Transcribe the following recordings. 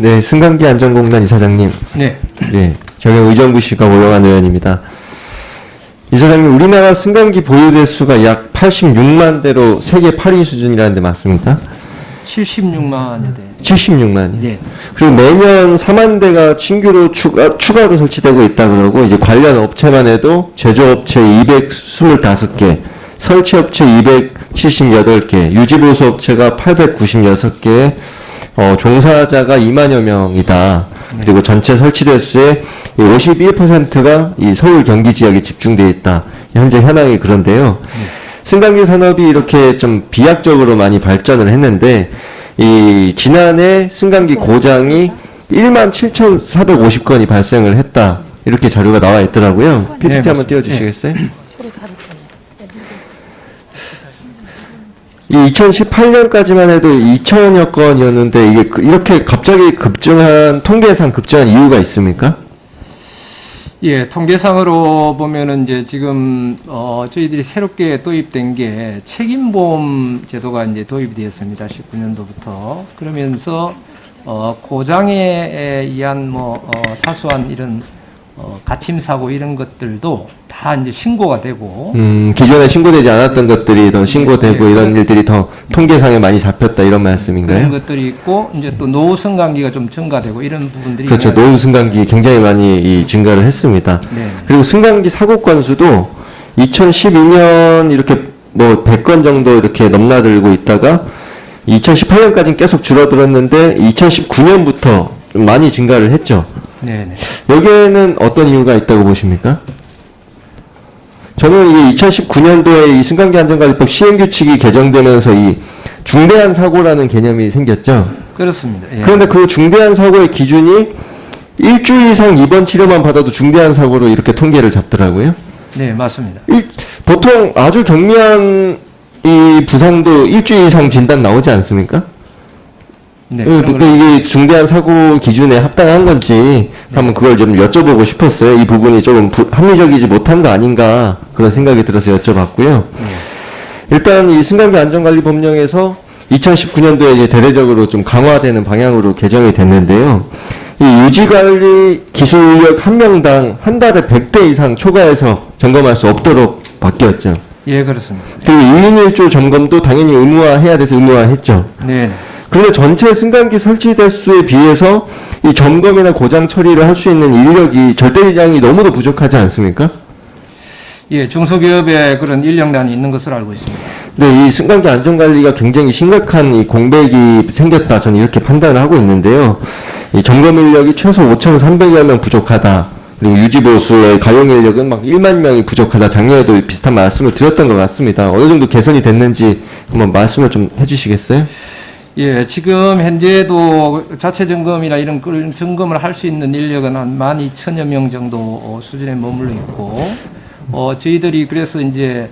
네, 승강기 안전공단 이사장님. 네. 네, 저는 의정부 시가 오영환 의원입니다. 이사장님, 우리나라 승강기 보유 대 수가 약 86만 대로 세계 8위 수준이라는데 맞습니까? 76만여 대. 76만이. 네. 그리고 매년 4만 대가 신규로 추가, 추가로 설치되고 있다 그러고 이제 관련 업체만 해도 제조업체 225개, 설치업체 278개, 유지보수업체가 896개, 어, 종사자가 2만여 명이다. 그리고 전체 설치 대수의 51%가 이 서울 경기 지역에 집중되어 있다. 현재 현황이 그런데요. 승강기 산업이 이렇게 좀 비약적으로 많이 발전을 했는데 이 지난해 승강기 고장이 1만 7,450건이 발생을 했다. 이렇게 자료가 나와 있더라고요. PPT 한번 맞습니다. 띄워 주시겠어요? 이 2018년까지만 해도 2천여 건이었는데 이게 그- 이렇게 갑자기 급증한 통계상 급증한 이유가 있습니까? 예, 통계상으로 보면은 이제 지금 어 저희들이 새롭게 도입된 게 책임보험 제도가 이제 도입이 되었습니다. 19년도부터. 그러면서 어 고장에 의한 뭐 어, 사소한 이런 어 가침 사고 이런 것들도 다 이제 신고가 되고 음, 기존에 신고되지 않았던 것들이 더 신고되고 네, 이런 일들이 더 통계상에 많이 잡혔다 이런 그런 말씀인가요? 것들이 있고 이제 또 노후 승강기가 좀 증가되고 이런 부분들이 그렇죠. 있는- 노후 승강기 굉장히 많이 이 증가를 했습니다. 네. 그리고 승강기 사고 건수도 2012년 이렇게 뭐 100건 정도 이렇게 넘나들고 있다가 2018년까지는 계속 줄어들었는데 2019년부터 좀 많이 증가를 했죠. 네, 네. 여기에는 어떤 이유가 있다고 보십니까? 저는 이 2019년도에 이 승강기 안전관리법 시행규칙이 개정되면서 이 중대한 사고라는 개념이 생겼죠. 그렇습니다. 예. 그런데 그 중대한 사고의 기준이 일주일 이상 입원 치료만 받아도 중대한 사고로 이렇게 통계를 잡더라고요. 네, 맞습니다. 일- 보통 아주 경미한 이 부상도 일주일 이상 진단 나오지 않습니까? 네, 그, 그 걸- 이게 중대한 사고 기준에 합당한 건지 한번 그걸 좀 여쭤보고 싶었어요. 이 부분이 조금 부- 합리적이지 못한 거 아닌가 그런 생각이 들어서 여쭤봤고요. 일단 이 승강기 안전관리 법령에서 2019년도에 이제 대대적으로 좀 강화되는 방향으로 개정이 됐는데요. 이 유지관리 기술 인력 한 명당 한 달에 100대 이상 초과해서 점검할 수 없도록 바뀌었죠. 예, 그렇습니다. 그리고 1인 1조 점검도 당연히 의무화해야 돼서 의무화했죠. 네, 네. 그런데 전체 승강기 설치 대수에 비해서 이 점검이나 고장 처리를 할 수 있는 인력이 절대량이 너무도 부족하지 않습니까? 예, 중소기업에 그런 인력난이 있는 것으로 알고 있습니다. 네, 이 승강기 안전관리가 굉장히 심각한 이 공백이 생겼다. 저는 이렇게 판단을 하고 있는데요. 이 점검 인력이 최소 5,300여 명 부족하다. 그리고 유지보수의 가용 인력은 막 1만 명이 부족하다. 작년에도 비슷한 말씀을 드렸던 것 같습니다. 어느 정도 개선이 됐는지 한번 말씀을 좀 해주시겠어요? 예, 지금 현재도 자체 점검이나 이런 걸 점검을 할 수 있는 인력은 한 12,000여 명 정도 어, 수준에 머물러 있고, 어, 저희들이 그래서 이제,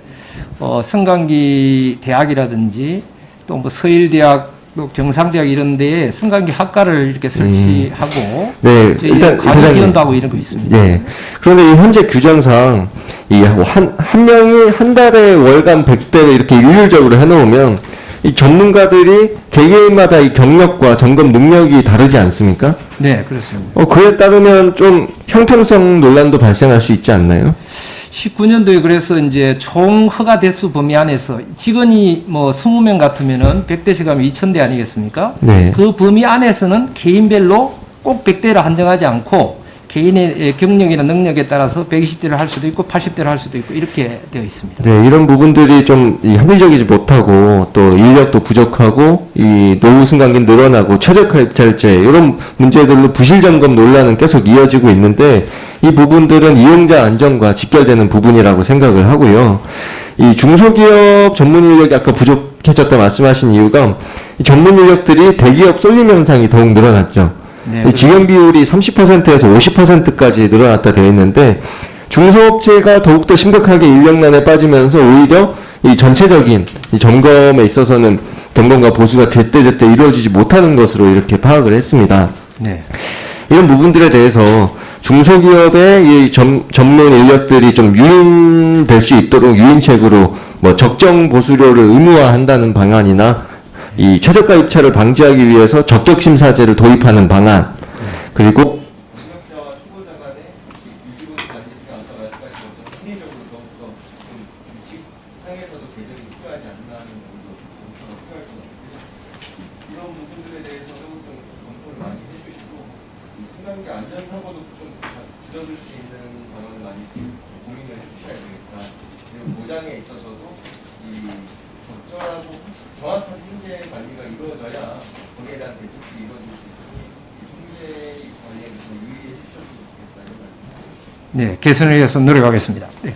어, 승강기 대학이라든지 또 뭐 서일대학, 또 경상대학 이런 데에 승강기 학과를 이렇게 설치하고, 네, 저희 일단 이사장님. 지원도 하고 이런 거 있습니다. 네. 그런데 이 현재 규정상 이한한 명이 한 달에 월간 100대를 이렇게 일률적으로 해 놓으면 이 전문가들이 개개인마다 이 경력과 점검 능력이 다르지 않습니까? 네, 그렇습니다. 어, 그에 따르면 좀 형평성 논란도 발생할 수 있지 않나요? 19년도에 그래서 이제 총 허가 대수 범위 안에서 직원이 뭐 20명 같으면은 100대씩 하면 2000대 아니겠습니까? 네. 그 범위 안에서는 개인별로 꼭 100대를 한정하지 않고 개인의 경력이나 능력에 따라서 120대를 할 수도 있고 80대를 할 수도 있고 이렇게 되어 있습니다. 네, 이런 부분들이 좀이 합리적이지 못하고 또 인력도 부족하고 이 노후 승강기 늘어나고 최저가 입찰제 이런 문제들로 부실 점검 논란은 계속 이어지고 있는데 이 부분들은 이용자 안전과 직결되는 부분이라고 생각을 하고요. 이 중소기업 전문 인력이 아까 부족해졌다 말씀하신 이유가 이 전문 인력들이 대기업 쏠림 현상이 더욱 늘어났죠. 네, 이 직영 비율이 30%에서 50%까지 늘어났다 되어 있는데 중소업체가 더욱더 심각하게 인력난에 빠지면서 오히려 이 전체적인 이 점검에 있어서는 점검과 보수가 제때제때 이루어지지 못하는 것으로 이렇게 파악을 했습니다. 네. 이런 부분들에 대해서 중소기업의 이 점, 전문 인력들이 좀 유인될 수 있도록 유인책으로 뭐 적정 보수료를 의무화한다는 방안이나 이 최저가 입찰을 방지하기 위해서 적격 심사제를 도입하는 방안 그리고 보장에 있어서도 이 적절하고 정확한 통제 관리가 이루어져야 거기에 대한 대책이 이루어질 수 있으니 이 통제 관리에 좀 유의해 주셨으면 좋겠다 이런 말씀. 네, 개선을 위해서 노력하겠습니다. 네.